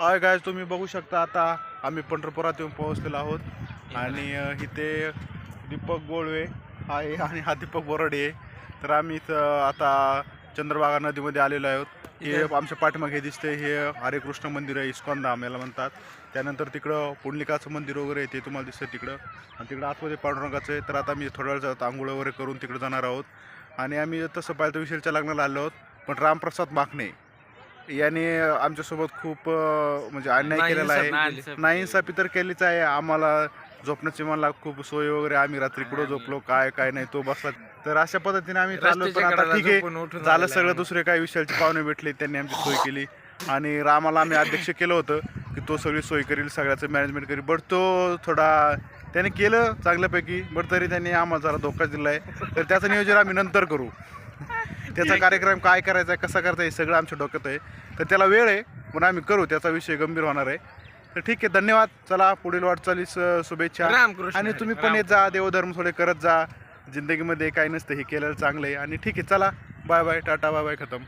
हाय काय तुम्ही बघू शकता आता आम्ही पंढरपुरात येऊन पोहोचलेलो आहोत. आणि इथे दीपक गोळवे आहे आणि हा दीपक बोराडे आहे. तर आम्ही इथं आता चंद्रभागा नदीमध्ये आलेलो आहोत. हे आमच्या पाठीमागे दिसते हे हरे कृष्ण मंदिर आहे इस्कॉन धाम याला म्हणतात. त्यानंतर तिकडं पुंडलिकाचं मंदिर वगैरे आहे ते तुम्हाला दिसतं तिकडं. आणि तिकडं आतमध्ये पांडुरंगाचं आहे. तर आता आम्ही थोड्या वेळ आंघोळ वगैरे करून तिकडे जाणार आहोत. आणि आम्ही तसं पाहिलं तर विषयच्या लग्नाला आलो आहोत. पण रामप्रसाद माखणे. याने आमच्यासोबत खूप म्हणजे अन्याय केलेला आहे. नाईन्साफी तर केलीच आहे. आम्हाला झोपण्याची मला खूप सोय वगैरे. आम्ही रात्री कुठं झोपलो काय काय नाही तो बसला. तर अशा पद्धतीने आम्ही चाललो पण आता ठीक आहे. झालं सगळं दुसरे काही विषयाचे पाहुणे भेटले त्यांनी आमची सोय केली. आणि रामाला आम्ही अध्यक्ष केलं होतं की तो सगळी सोय करील सगळ्याचं मॅनेजमेंट करील. बट तो थोडा त्याने केलं चांगल्यापैकी बट तरी त्यांनी आम्हाला जरा धोका दिला आहे तर त्याचं नियोजन आम्ही नंतर करू. त्याचा कार्यक्रम काय करायचा आहे कसा करता हे सगळं आमच्या डोक्यात आहे. तर त्याला वेळ आहे पण आम्ही करू त्याचा विषय गंभीर होणार आहे. तर ठीक आहे धन्यवाद. चला पुढील वाटचालीस शुभेच्छा. रामकृष्ण आणि तुम्ही पण येत जा देवधर्म थोडे करत जा. जिंदगीमध्ये काही नसतं हे केलेलं चांगलं आहे. आणि ठीक आहे चला. Bye bye tata bye bye खतम.